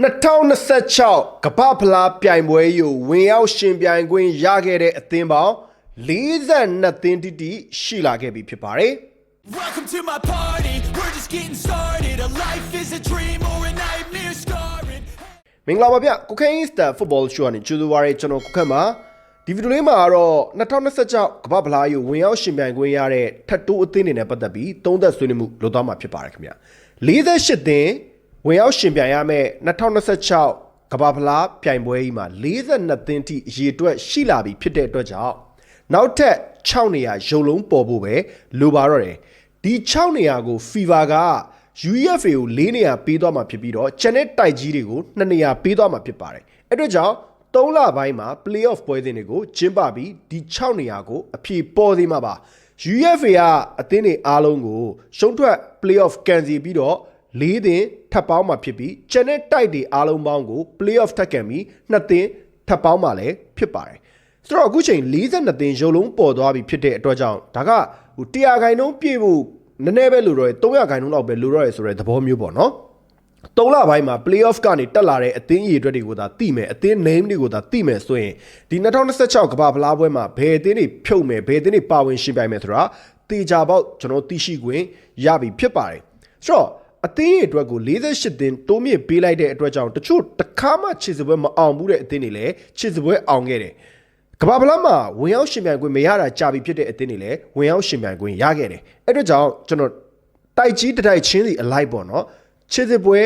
2026ကပ္ပဖလားပြိုင်ပွဲယူဝင်ရောက်ရှင်ပြိုင်ခွင့်ရခဲ့တဲ့အသင်းပေါင်း42သင်းတိတိရှိလာခဲ့ပြီဖြစ်ပါတယ် Welcome to my party. We're just getting started. A life is a dream or a nightmare scarring. မင်္ဂလာပါဗျကိုခိုင်းစတာဖုတ်ဘောရှိုးကနေကြိုးဆိုပါရကျွန်တော်ကိုခက်မှာဒီဗီဒီယိုလေးမှာတော့2026ကမ္ဘာဖလားယူဝင်ရောက်ရှင်ပြိုင်ခွင့်ရတဲ့ထပ်တိုးအသင်းတွေနဲ့ပတ်သက်ပြီးသုံးသက်ဆွေးနွေးမှုလုပ်သွားမှာဖြစ်ပါတယ်ခင်ဗျ48သင်း ဝင်ရောက်ရှင်ပြိုင်ရမယ့်2026ကမ္ဘာဖလားပြိုင်ပွဲကြီးမှာ42သင်းထိအရေအတွက်ရှိလာပြီဖြစ်တဲ့အတွက်ကြောင့်နောက်ထပ်6နေရာရုံလုံးပေါ်ဖို့ပဲလိုပါတော့တယ်ဒီ6နေရာကို FIFA က UEFA ကို၄နေရာပေးသွားမှာဖြစ်ပြီးတော့ channel တိုက်ကြီးတွေကို2နေရာပေးသွားမှာဖြစ်ပါတယ်အဲ့အတွက်ကြောင့်3လပိုင်းမှာ playoff ပွဲစဉ်တွေကိုကျင်းပပြီးဒီ6နေရာကိုအဖြေပေါ်သေးမှာပါ UEFA ကအသင်းတွေအားလုံးကိုရှုံးထွက် playoff ကန်စီပြီးတော့ ၄သင်းထပ်ပေါင်းမှာဖြစ်ပြီး channel တိုက်တွေအားလုံးပေါင်းကို playoff ထပ်ကန်ပြီး2သင်းထပ်ပေါင်းမှာလည်းဖြစ်ပါတယ်ဆိုတော့အခုချိန်42သင်းရုံလုံးပေါ်သွားပြီဖြစ်တဲ့အတွက်ကြောင့်ဒါကဟို100ခိုင်နှုန်းပြည့်ဖို့နည်းနည်းပဲလိုတော့ရ300ခိုင်နှုန်းလောက်ပဲလိုတော့ရဆိုတဲ့သဘောမျိုးပေါ့နော်၃လပိုင်းမှာ playoff ကနေတက်လာတဲ့အသင်းရည်အတွက်တွေကိုသာတိမယ်အသင်း name တွေကိုသာတိမယ်ဆိုရင်ဒီ2026ကမ္ဘာဖလားပွဲမှာဘယ်အသင်းတွေဖြုတ်မယ်ဘယ်အသင်းတွေပါဝင်ရှင်ပြိုင်မယ်ဆိုတာတေချာပေါက်ကျွန်တော်သိရှိခွင့်ရပြီဖြစ်ပါတယ်ဆိုတော့ အသင်းရည်အတွက်ကို48သင်းတိုးမြင့်ပေးလိုက်တဲ့အတွက်ကြောင့်တချို့တစ်ခါမှခြေစပွဲမအောင်ဘူးတဲ့အသင်းတွေလည်းခြေစပွဲအောင်ခဲ့တယ်ကမ္ဘာဖလားမှာဝင်ရောက်ရှင်ပြိုင်ခွင့်မရတာကြာပြီဖြစ်တဲ့အသင်းတွေလည်းဝင်ရောက်ရှင်ပြိုင်ခွင့်ရခဲ့တယ်အဲ့အတွက်ကြောင့်ကျွန်တော်တိုက်ကြီးတစ်တိုက်ချင်းစီအလိုက်ပေါ့နော်ခြေစပွဲ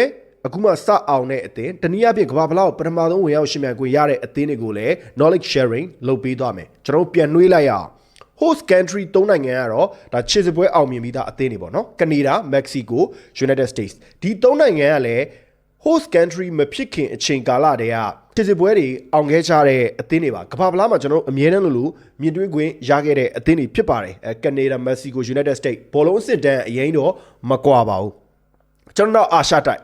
အခုမှစအောင်တဲ့အသင်းတနည်းအားဖြင့်ကမ္ဘာဖလားကိုပထမဆုံးဝင်ရောက်ရှင်ပြိုင်ခွင့်ရတဲ့အသင်းတွေကိုလည်း knowledge sharing လုပ်ပေးသွားမယ်ကျွန်တော်ပြန်နှွေးလိုက်ရအောင် host country ၃နိုင်ငံကတော့ဒါခြေစပွဲအောင်မြင်ပြီးသားအသင်းတွေပေါ့နော်ကနေဒါမက္ကဆီကို United States ဒီ၃နိုင်ငံကလည်း host country မဖြစ်ခင်အချိန်ကာလတည်းကခြေစပွဲတွေအောင်ခဲ့ကြတဲ့အသင်းတွေပါကမ္ဘာဖလားမှာကျွန်တော်အမြဲတမ်းလို့လို့မြင်တွေ့ခွင့်ရခဲ့တဲ့အသင်းတွေဖြစ်ပါတယ်အဲကနေဒါမက္ကဆီကို United States ဘောလုံးအစ်တန်းအရင်တော့မကွာပါဘူးကျွန်တော်အာရှတိုက်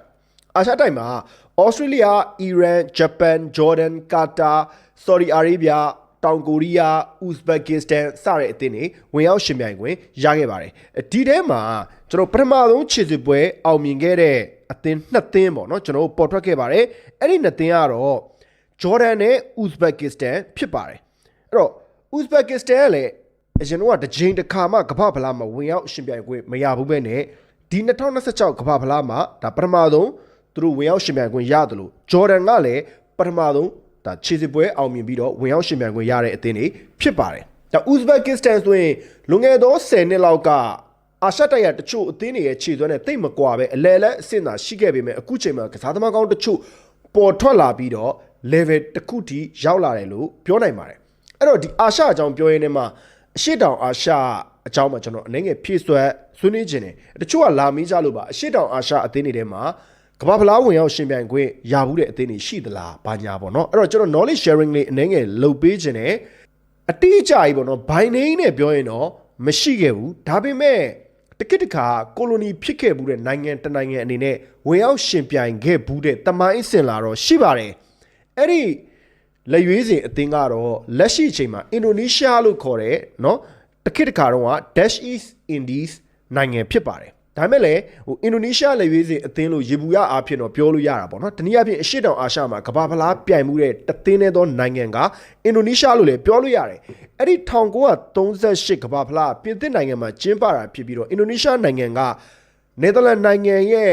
အာရှတိုက်မှာဩစတြေးလျအီရန်ဂျပန်ဂျော်ဒန်ကာတာဆော်ဒီအာရေဗျ တောင်ကိုရီးယားဥဇဘက်ကစ္စတန်စတဲ့အသင်းတွေဝင်ရောက်ရှင်ပြိုင်ခွင့်ရခဲ့ပါတယ်ဒီထဲမှာကျွန်တော်ပထမဆုံးခြေစစ်ပွဲအောင်မြင်ခဲ့တဲ့အသင်းနှစ်သင်းပေါ့နော်ကျွန်တော်တို့ပေါ်ထွက်ခဲ့ပါတယ်အဲ့ဒီနှစ်သင်းကတော့ဂျော်ဒန်နဲ့ဥဇဘက်ကစ္စတန်ဖြစ်ပါတယ်အဲ့တော့ဥဇဘက်ကစ္စတန်ကလည်းအရင်ကတစ်ချိန်တစ်ခါမှကမ္ဘာဖလားမှာဝင်ရောက်ရှင်ပြိုင်ခွင့်မရဘူးပဲနဲ့ဒီ2026ကမ္ဘာဖလားမှာဒါပထမဆုံးသူတို့ဝင်ရောက်ရှင်ပြိုင်ခွင့်ရတယ်လို့ဂျော်ဒန်ကလည်းပထမဆုံး ဒါခြေစစ်ပွဲအောင်မြင်ပြီးတော့ဝင်ရောက်ရှင်ပြိုင်ခွင့်ရတဲ့အသင်းတွေဖြစ်ပါတယ်။ဒါဥဇဘက်ကစ္စတန်ဆိုရင်လွန်ခဲ့သော10နှစ်လောက်ကအာရှတိုက်ရတချို့အသင်းတွေရဲ့ခြေစွမ်းနဲ့တိတ်မကွာပဲအလဲလဲအဆင့်သာရှိခဲ့ပေမဲ့အခုချိန်မှာကစားသမားကောင်းတချို့ပေါ်ထွက်လာပြီးတော့ level တစ်ခုထိရောက်လာတယ်လို့ပြောနိုင်ပါတယ်။အဲ့တော့ဒီအာရှအကြောင်းပြောရင်းနဲ့မှာအရှိတောင်အာရှအကြောင်းမှာကျွန်တော်အနေငယ်ဖြည့်ဆွဲဆွေးနွေးခြင်းတယ်တချို့ကလာမင်းကြလို့ပါအရှိတောင်အာရှအသင်းတွေထဲမှာ ကမ္ဘာဖလားဝင်ရောက်ရှင်ပြိုင်ခွင့်ရဘူးတဲ့အသင်းတွေရှိသလားဘာညာပေါ့နော်အဲ့တော့ကျွန်တော် knowledge sharing လေးအနေငယ်လုပ်ပေးခြင်းတယ်အတိအကျကြီးပေါ့နော် by name နဲ့ပြောရင်တော့မရှိခဲ့ဘူးဒါပေမဲ့တကိတခါကိုလိုနီဖြစ်ခဲ့ဘူးတဲ့နိုင်ငံတနိုင်ငံအနေနဲ့ဝင်ရောက်ရှင်ပြိုင်ခဲ့ဘူးတဲ့တမိုင်းအစဉ်လာတော့ရှိပါတယ်အဲ့ဒီလက်ရွေးစင်အသင်းကတော့လက်ရှိအချိန်မှာအင်ဒိုနီးရှားလို့ခေါ်တဲ့เนาะတခိတခါတော့က Dash East Indies နိုင်ငံဖြစ်ပါတယ် ဒါပေမဲ့လည်းဟိုအင်ဒိုနီးရှားလက်ရွေးစင်အသင်းလို့ရေဘူးရအားဖြင့်တော့ပြောလို့ရတာပေါ့နော်တနည်းအားဖြင့်အရှေ့တောင်အာရှမှာကမ္ဘာဖလားပြိုင်မှုတဲ့တသင်းနဲ့သောနိုင်ငံကအင်ဒိုနီးရှားလို့လည်းပြောလို့ရတယ်အဲ့ဒီ1938ကမ္ဘာဖလားပြင်သစ်နိုင်ငံမှာကျင်းပတာဖြစ်ပြီးတော့အင်ဒိုနီးရှားနိုင်ငံက နယ်သာလန်နိုင်ငံရဲ့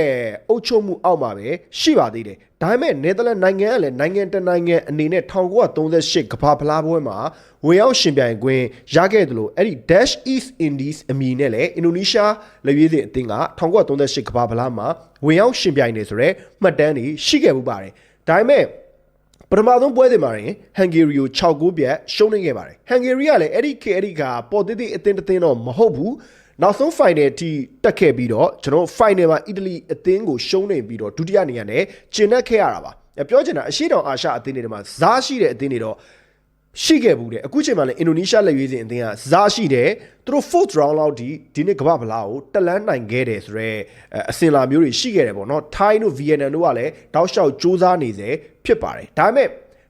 အုပ်ချုပ်မှုအောက်မှာပဲရှိပါသေးတယ်။ဒါပေမဲ့နယ်သာလန်နိုင်ငံကလည်းနိုင်ငံတကာနိုင်ငံအနေနဲ့1938ကမ္ဘာဖလားပွဲမှာဝင်ရောက်ရှင်ပြိုင်ခွင့်ရခဲ့တယ်လို့အဲ့ဒီ Dash East Indies အမည်နဲ့လည်းအင်ဒိုနီးရှားလက်ရွေးစင်အသင်းက1938ကမ္ဘာဖလားမှာဝင်ရောက်ရှင်ပြိုင်နေဆိုရဲမှတ်တမ်းတွေရှိခဲ့မှုပါတယ်။ဒါပေမဲ့ပထမဆုံးပွဲစဉ်မှာရင်ဟန်ဂေရီကို6ဂိုးပြတ်ရှုံးနေခဲ့ပါတယ်ဟန်ဂေရီကလည်းအဲ့ဒီခေအဲ့ဒီကပေါ်သေးသေးအသင်းတစ်သင်းတော့မဟုတ်ဘူး နောက်ဆုံး final အထိတက်ခဲ့ပြီးတော့ကျွန်တော် final မှာအီတလီအသင်းကိုရှုံးနေပြီးတော့ဒုတိယနေရာနဲ့ကျင်နက်ခဲ့ရတာပါပြောချင်တာအရှိတောင်အာရှအသင်းတွေမှာဇားရှိတဲ့အသင်းတွေတော့ရှိခဲ့ဘူးတဲ့အခုချိန်မှာလည်းအင်ဒိုနီးရှားလက်ရွေးစင်အသင်းကဇားရှိတယ်သူတို့ fourth round လောက်ဒီဒီနေ့ကမ္ဘာဖလားကိုတက်လန်းနိုင်ခဲ့တယ်ဆိုတော့အစင်လာမျိုးတွေရှိခဲ့တယ်ပေါ့နော်ထိုင်းတို့ဗီယက်နမ်တို့ကလည်းတောက်လျှောက်စူးစမ်းနေစေဖြစ်ပါတယ်ဒါပေမဲ့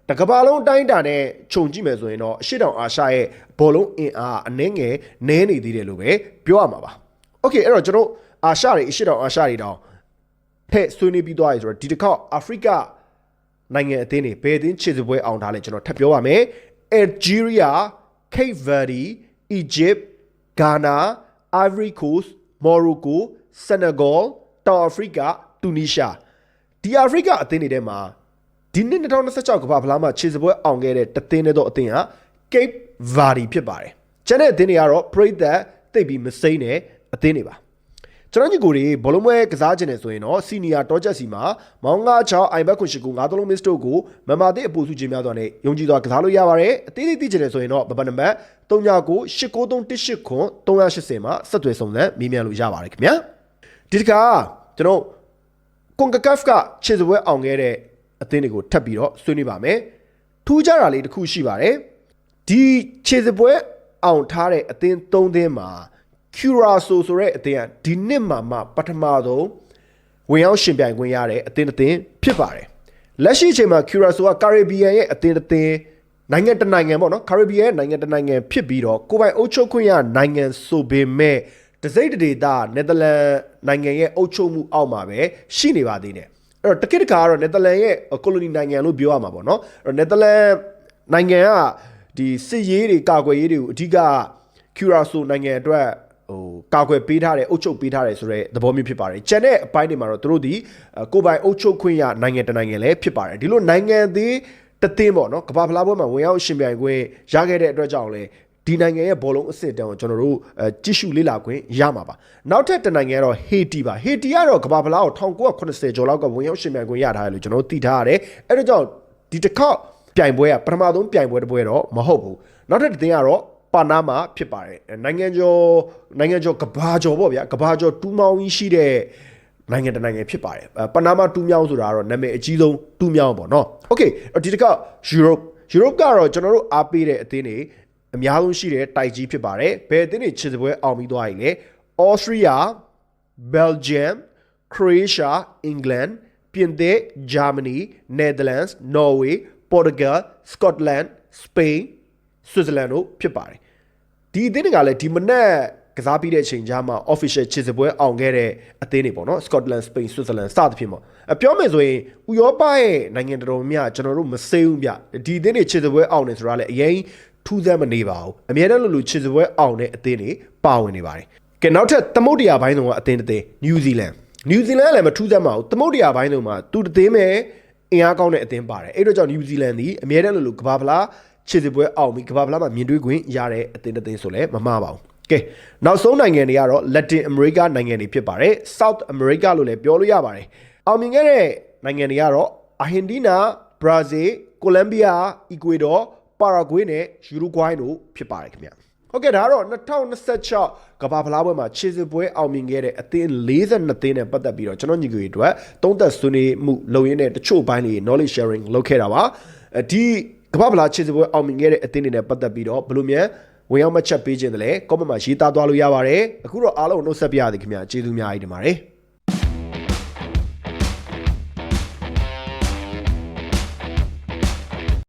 တကဘာလုံးတိုင်းတာနဲ့ခြုံကြည့်မယ်ဆိုရင်တော့အရှိတောင်အာရှရဲ့ဘောလုံးအင်အားအနှဲငယ်နည်းနေသေးတယ်လို့ပဲပြောရမှာပါ။ Okay အဲ့တော့ကျွန်တော်အာရှတွေအရှိတောင်အာရှတွေတောင်ဖဲ့ဆွေးနွေးပြီးသွားပြီဆိုတော့ဒီတစ်ခေါက်အာဖရိကနိုင်ငံအသင်းတွေဘယ်အသင်းခြေစပွဲအောင်ထားလဲကျွန်တော်ထပ်ပြောပါမယ် Algeria Cape Verde Egypt Ghana Ivory Coast Morocco Senegal တောင်အာဖရိက Tunisia ဒီအာဖရိကအသင်းတွေထဲမှာ ဒီနှစ်2026ကမ္ဘာဖလားမှာခြေစပွဲအောင်ခဲ့တဲ့တသင်းတဲ့တော့အသင်းဟာ Cape Verde ဖြစ်ပါတယ်။ကျန်တဲ့အသင်းတွေကတော့ပရိသတ်သိပ်ပြီးမစိမ့်တဲ့အသင်းတွေပါ။ကျွန်တော်ညီကိုတွေဘောလုံးပွဲကစားခြင်းနဲ့ဆိုရင်တော့စီနီယာတောချက်စီမှာမောင်းငါချောင်းအိုင်ဘက်ခွန်ရှိကူငါးသလုံးမစ်တို့ကိုမမသိအပူစုခြင်းများစွာနဲ့ယုံကြည်စွာကစားလို့ရပါတယ်။အသေးသေးသိခြင်းနဲ့ဆိုရင်တော့ဘဘနံပါတ်39989318ခွန်380မှာဆက်သွယ်စုံစမ်းမေးမြန်းလို့ရပါတယ်ခင်ဗျာ။ဒီတစ်ခါကျွန်တော်ကွန်ကကဖ်ကခြေစပွဲအောင်ခဲ့တဲ့ အသင်းတွေကိုထပ်ပြီးတော့ဆွေးနွေးပါမယ်။ထူးခြားတာလေးတစ်ခုရှိပါတယ်။ဒီခြေစပွဲအောင်ထားတဲ့အသင်း၃သင်းမှာ Curaçao ဆိုတဲ့အသင်းကဒီနှစ်မှာမှပထမဆုံးဝင်ရောက်ရှင်ပြိုင်ခွင့်ရတဲ့အသင်းတစ်သင်းဖြစ်ပါတယ်။လက်ရှိအချိန်မှာ Curaçao က Caribbean ရဲ့အသင်းတစ်သင်းနိုင်ငံတစ်နိုင်ငံပေါ့နော် Caribbean ရဲ့နိုင်ငံတစ်နိုင်ငံဖြစ်ပြီးတော့ကိုယ်ပိုင်အုပ်ချုပ်ခွင့်ရနိုင်ငံဆိုပေမဲ့တစိမ့်တဒေတာနယ်သာလန်နိုင်ငံရဲ့အုပ်ချုပ်မှုအောက်မှာပဲရှိနေပါသေးတယ်။ အဲ့တော့တကိတကာကတော့နယ်သာလန်ရဲ့ကိုလိုနီနိုင်ငံလို့ပြောရမှာပေါ့နော်။အဲ့တော့နယ်သာလန်နိုင်ငံကဒီစစ်ရေးတွေကာကွယ်ရေးတွေကိုအဓိက Curaçao နိုင်ငံအတွက်ဟိုကာကွယ်ပေးထားတယ်အုပ်ချုပ်ပေးထားတယ်ဆိုတော့သဘောမျိုးဖြစ်ပါတယ်။ကျန်တဲ့အပိုင်းတွေမှာတော့သူတို့ဒီအကိုယ်ပိုင်အုပ်ချုပ်ခွင့်ရနိုင်ငံတစ်နိုင်ငံလည်းဖြစ်ပါတယ်။ဒီလိုနိုင်ငံသေးတသင်းပေါ့နော်ကမ္ဘာဖလားပွဲမှာဝင်ရောက်ရှင်ပြိုင်ခွင့်ရခဲ့တဲ့အတွက်ကြောင့်လည်း ဒီနိုင်ငံရဲ့ဘောလုံးအဆင့်တန်းကိုကျွန်တော်တို့အဲကြည့်ရှုလေ့လာခွင့်ရမှာပါနောက်ထပ်တစ်နိုင်ငံကတော့ဟေတီပါဟေတီကတော့ကမ္ဘာဖလားကို1980ကျော်လောက်ကဝင်ရောက်ရှင်ပြိုင်ခွင့်ရထားတယ်လို့ကျွန်တော်တို့သိထားရတယ်အဲဒါကြောင့်ဒီတစ်ခေါက်ပြိုင်ပွဲကပထမဆုံးပြိုင်ပွဲတစ်ပွဲတော့မဟုတ်ဘူးနောက်ထပ်တစ်သင်းကတော့ပါနာမာဖြစ်ပါတယ်အဲနိုင်ငံကျော်နိုင်ငံကျော်ကဘာကျော်ပေါ့ဗျာကဘာကျော်တူးမောင်းကြီးရှိတဲ့နိုင်ငံတစ်နိုင်ငံဖြစ်ပါတယ်အဲပနာမာတူးမြောင်းဆိုတာကတော့နာမည်အကြီးဆုံးတူးမြောင်းပေါ့နော်โอเคဒီတစ်ခေါက်ယူရိုပယူရိုပကတော့ကျွန်တော်တို့အားပေးတဲ့အသင်းတွေ အများဆုံးရှိတဲ့တိုက်ကြီးဖြစ်ပါတယ်ဘယ်အသင်းတွေခြေစပွဲအောင်ပြီးသွားပြီလဲဩစတြီးယား Belgium, Croatia, England, ပြင်သစ် Germany, Netherlands, Norway, Portugal, Scotland, Spain, Switzerland တို့ဖြစ်ပါတယ်။ဒီအသင်းတွေကလည်းဒီမနက်ကစားပြီးတဲ့အချိန်ကြားမှာ official ခြေစပွဲအောင်ခဲ့တဲ့အသင်းတွေပေါ့နော် Scotland, Spain, Switzerland စသဖြင့်ပေါ့။အပြောမယ်ဆိုရင်ဥရောပရဲ့နိုင်ငံတော်တော်များများကျွန်တော်တို့မစိမ့်ဘူးဗျ။ဒီအသင်းတွေခြေစပွဲအောင်နေဆိုတာလည်းအရင် ထူးဆန်းမနေပါဘူး။အများနဲ့လို့လို့ခြေစပွဲအောင်တဲ့အသင်းတွေပါဝင်နေပါတယ်။ကဲနောက်ထပ်သမုဒ္ဒရာဘိုင်းဆောင်ကအသင်းတစ်သင်းနယူးဇီလန်နယူးဇီလန်ကလည်းမထူးဆန်းပါဘူးသမုဒ္ဒရာဘိုင်းဆောင်မှာသူတစ်သင်းပဲအင်အားကောင်းတဲ့အသင်းပါတယ်အဲ့တော့ကြောင့်နယူးဇီလန်ဒီအများတန်းလို့လို့ကဘာဖလားခြေစစ်ပွဲအောင်ပြီးကဘာဖလားမှာမြင်တွေ့ခွင့်ရတဲ့အသင်းတစ်သင်းဆိုလည်းမမှားပါဘူးကဲနောက်ဆုံးနိုင်ငံတွေကတော့ Latin America နိုင်ငံတွေဖြစ်ပါတယ် South America လို့လည်းပြောလို့ရပါတယ်အောင်မြင်ခဲ့တဲ့နိုင်ငံတွေကတော့ Argentina Brazil Colombia Ecuador Paraguay နဲ့ Uruguay တို့ဖြစ်ပါတယ်ခင်ဗျဟုတ်ကဲ့ဒါကတော့2026ကမ္ဘာဖလားပွဲမှာခြေစစ်ပွဲအောင်မြင်ခဲ့တဲ့အသင်း42သင်းနဲ့ပတ်သက်ပြီးတော့ကျွန်တော်ညီကိုတွေအတွက်သုံးသက်ဆွေးနွေးမှုလုပ်ရင်းနဲ့တချို့ဘိုင်းတွေ knowledge sharing လုပ်ခဲ့တာပါအဲဒီကမ္ဘာဖလားခြေစစ်ပွဲအောင်မြင်ခဲ့တဲ့အသင်းတွေနဲ့ပတ်သက်ပြီးတော့ဘယ်လိုများဝင်ရောက်မှတ်ချက်ပေးခြင်းတလဲ comment မှာရေးသားသွားလို့ရပါတယ်အခုတော့အားလုံးနှုတ်ဆက်ပြရသည်ခင်ဗျာကျေးဇူးများကြီးတင်ပါတယ်